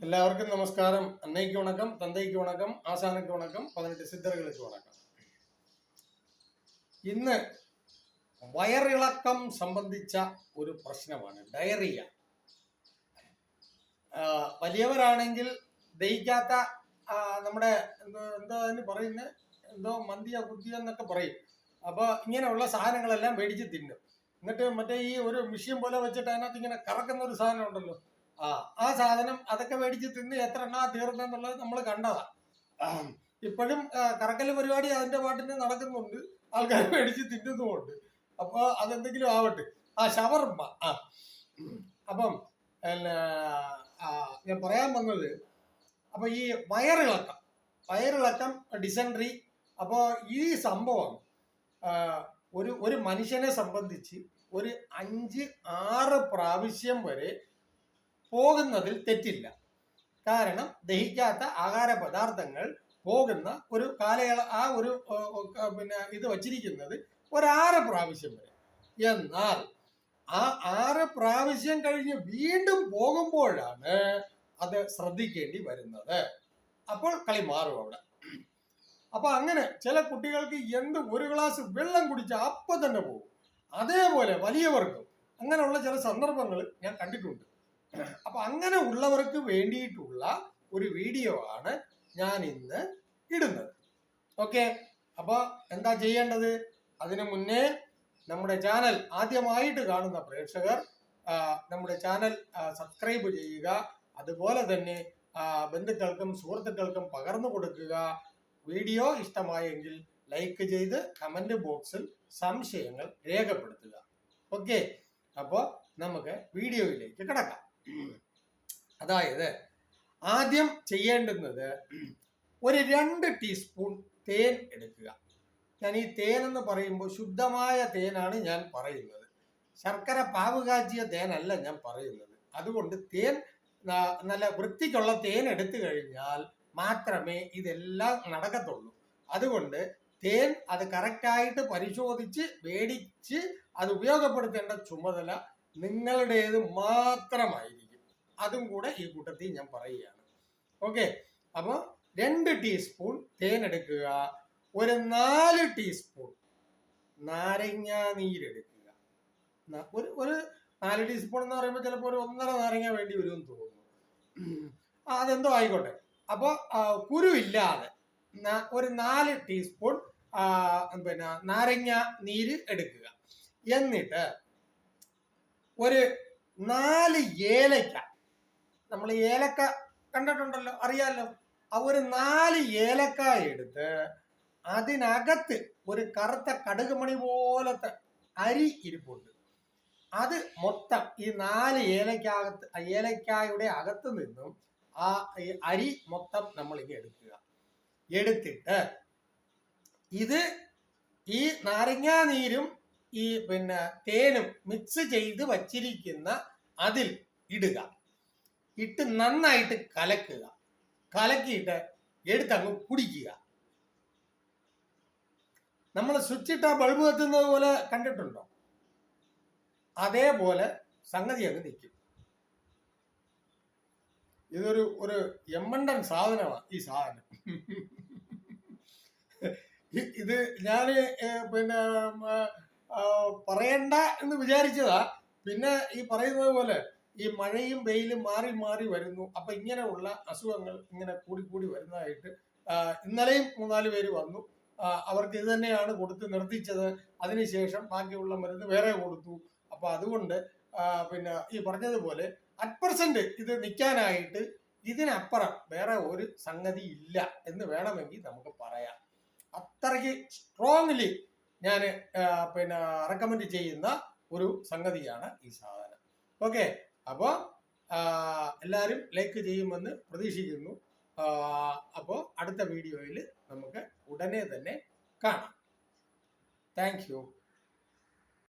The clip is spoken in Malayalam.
எல்லாருக்கும் நமஸ்காரம் அன்னைக்கு வணக்கம் தந்தைக்கு வணக்கம் ஆசானுக்கு வணக்கம் பதினெட்டு சித்தர்களுக்கு வணக்கம் ഇന്ന് വയറിളക്കം സംബന്ധിച്ച ഒരു പ്രശ്നമാണ് ഡയറിയ ആ, വലിയവരാണെങ്കിൽ ദഹിക്കാത്ത ആ, നമ്മുടെ എന്തോ എന്തോ അതിന് പറയുന്നത് എന്തോ മന്തിയോ കുത്തിയോ എന്നൊക്കെ പറയും അപ്പൊ ഇങ്ങനെയുള്ള സാധനങ്ങളെല്ലാം മേടിച്ച് തിന്നും എന്നിട്ട് മറ്റേ ഈ ഒരു മിഷ്യൻ പോലെ വെച്ചിട്ട് അതിനകത്ത് ഇങ്ങനെ കറക്കുന്ന ഒരു സാധനം ഉണ്ടല്ലോ ആ സാധനം അതൊക്കെ മേടിച്ച് തിന്ന് എത്ര എണ്ണ തീർന്നെന്നുള്ളത് നമ്മൾ കണ്ടതാ. ഇപ്പോഴും കറക്കൽ പരിപാടി അതിന്റെ പാട്ടിന് നടക്കുന്നുണ്ട്. ആൾക്കാർ മേടിച്ച് തിന്നുന്നുമുണ്ട്. അപ്പൊ അതെന്തെങ്കിലും ആവട്ടെ. ആ ഷവർമ്മ. ആ. അപ്പം ഞാൻ പറയാൻ വന്നത് അപ്പൊ ഈ വയറിളക്കം. വയറിളക്കം ഡിസൻട്രി അപ്പോൾ ഈ സംഭവം ഒരു ഒരു മനുഷ്യനെ സംബന്ധിച്ച് ഒരു അഞ്ച് ആറ് പ്രാവശ്യം വരെ പോകുന്നതിൽ തെറ്റില്ല. കാരണം ദഹിക്കാത്ത ആഹാര പദാർത്ഥങ്ങൾ പോകുന്ന ഒരു കാലയള ആ ഒരു പിന്നെ ഇത് വച്ചിരിക്കുന്നത് ഒരാറ് പ്രാവശ്യം വരെ. എന്നാൽ ആ ആറ് പ്രാവശ്യം കഴിഞ്ഞ് വീണ്ടും പോകുമ്പോഴാണ് അത് ശ്രദ്ധിക്കേണ്ടി വരുന്നത്. അപ്പോൾ കളി മാറും അവിടെ. അപ്പൊ അങ്ങനെ ചില കുട്ടികൾക്ക് എന്ത് ഒരു ഗ്ലാസ് വെള്ളം കുടിച്ചാൽ അപ്പൊ തന്നെ പോകും. അതേപോലെ വലിയവർക്കും അങ്ങനെയുള്ള ചില സന്ദർഭങ്ങൾ ഞാൻ കണ്ടിട്ടുണ്ട്. അപ്പൊ അങ്ങനെ ഉള്ളവർക്ക് വേണ്ടിയിട്ടുള്ള ഒരു വീഡിയോ ആണ് ഞാൻ ഇന്ന് ഇടുന്നത്. ഓക്കെ അപ്പൊ എന്താ ചെയ്യേണ്ടത്? അതിനു മുന്നേ നമ്മുടെ ചാനൽ ആദ്യമായിട്ട് കാണുന്ന പ്രേക്ഷകർ നമ്മുടെ ചാനൽ സബ്സ്ക്രൈബ് ചെയ്യുക. അതുപോലെ തന്നെ ബന്ധുക്കൾക്കും സുഹൃത്തുക്കൾക്കും പകർന്നു കൊടുക്കുക. വീഡിയോ ഇഷ്ടമായെങ്കിൽ ലൈക്ക് ചെയ്ത് കമന്റ് ബോക്സിൽ സംശയങ്ങൾ രേഖപ്പെടുത്തുക. ഓക്കെ അപ്പോൾ നമുക്ക് വീഡിയോയിലേക്ക് കിടക്കാം. അതായത് ആദ്യം ചെയ്യേണ്ടുന്നത് ഒരു രണ്ട് ടീസ്പൂൺ തേൻ എടുക്കുക. ഞാൻ ഈ തേൻ എന്ന് പറയുമ്പോൾ ശുദ്ധമായ തേനാണ് ഞാൻ പറയുന്നത്. ശർക്കര പാവ് കാച്ചിയ തേനല്ല ഞാൻ പറയുന്നത്. അതുകൊണ്ട് തേൻ നല്ല വൃത്തിക്കുള്ള തേൻ എടുത്തു കഴിഞ്ഞാൽ മാത്രമേ ഇതെല്ലാം നടക്കത്തുള്ളൂ. അതുകൊണ്ട് തേൻ അത് കറക്റ്റായിട്ട് പരിശോധിച്ച് മേടിച്ച് അത് ഉപയോഗപ്പെടുത്തേണ്ട ചുമതല നിങ്ങളുടേത് മാത്രമായിരിക്കും. അതും കൂടെ ഈ കൂട്ടത്തിൽ ഞാൻ പറയുകയാണ്. ഓക്കെ അപ്പോൾ രണ്ട് ടീസ്പൂൺ തേൻ എടുക്കുക. ഒരു നാല് ടീസ്പൂൺ നാരങ്ങ നീരെടുക്കുക ഒരു ഒരു നാല് ടീസ്പൂൺ എന്ന് പറയുമ്പോൾ ചിലപ്പോൾ ഒരു ഒന്നര നാരങ്ങ വേണ്ടി വരുമെന്ന് തോന്നുന്നു. അതെന്തോ ആയിക്കോട്ടെ. അപ്പോൾ കുരു ഇല്ലാതെ ഒരു നാല് ടീസ്പൂൺ പിന്നെ നാരങ്ങ നീര് എടുക്കുക. എന്നിട്ട് ഒരു നാല് ഏലക്ക നമ്മൾ ഏലക്ക കണ്ടിട്ടുണ്ടല്ലോ അറിയാലോ? ആ ഒരു നാല് ഏലക്ക എടുത്ത് അതിനകത്ത് ഒരു കറുത്ത കടുകുമണി പോലത്തെ അരി ഇരിപ്പുണ്ട്. അത് മൊത്തം ഈ നാല് ഏലക്കകത്ത് ഏലക്കായുടെ അകത്ത് നിന്നും ആ അരി മൊത്തം നമ്മൾ ഇനി എടുക്കുക. എടുത്തിട്ട് ഇത് ഈ നാരങ്ങാ നീരും ഈ പിന്നെ തേനും മിക്സ് ചെയ്ത് വച്ചിരിക്കുന്ന അതിൽ ഇടുക. ഇട്ട് നന്നായിട്ട് കലക്കുക. കലക്കിയിട്ട് എടുത്തങ്ങ് കുടിക്കുക. നമ്മൾ സ്വിച്ച് ഇട്ട ബൾബ് കത്തുന്നത് പോലെ കണ്ടിട്ടുണ്ടോ? അതേപോലെ സംഗതി അങ്ങ് നിൽക്കും. ഇതൊരു ഒരു എമ്മണ്ടൻ സാധനമാണ് ഈ സാധനം. ഇത് ഞാൻ പിന്നെ പറയണ്ട എന്ന് വിചാരിച്ചതാ. പിന്നെ ഈ പറയുന്നത് പോലെ ഈ മഴയും വെയിലും മാറി മാറി വരുന്നു. അപ്പൊ ഇങ്ങനെയുള്ള അസുഖങ്ങൾ ഇങ്ങനെ കൂടി കൂടി വരുന്നതായിട്ട് ഇന്നലെയും മൂന്നാൽ പേര് വന്നു. അവർക്ക് ഇത് തന്നെയാണ് കൊടുത്ത് നിർത്തിച്ചത്. അതിനുശേഷം ബാക്കിയുള്ള മരുന്ന് വേറെ കൊടുത്തു. അപ്പൊ അതുകൊണ്ട് പിന്നെ ഈ പറഞ്ഞതുപോലെ അറ്റ് പെർസെന്റ് ഇത് നിൽക്കാനായിട്ട് ഇതിനപ്പുറം വേറെ ഒരു സംഗതി ഇല്ല എന്ന് വേണമെങ്കിൽ നമുക്ക് പറയാം. അത്രയ്ക്ക് സ്ട്രോങ്ലി ഞാൻ പിന്നെ റെക്കമെൻഡ് ചെയ്യുന്ന ഒരു സംഗതിയാണ് ഈ സാധനം. ഓക്കെ അപ്പോൾ എല്ലാവരും ലൈക്ക് ചെയ്യുമെന്ന് പ്രതീക്ഷിക്കുന്നു. അപ്പോൾ അടുത്ത വീഡിയോയിൽ നമുക്ക് ഉടനെ തന്നെ കാണാം. താങ്ക്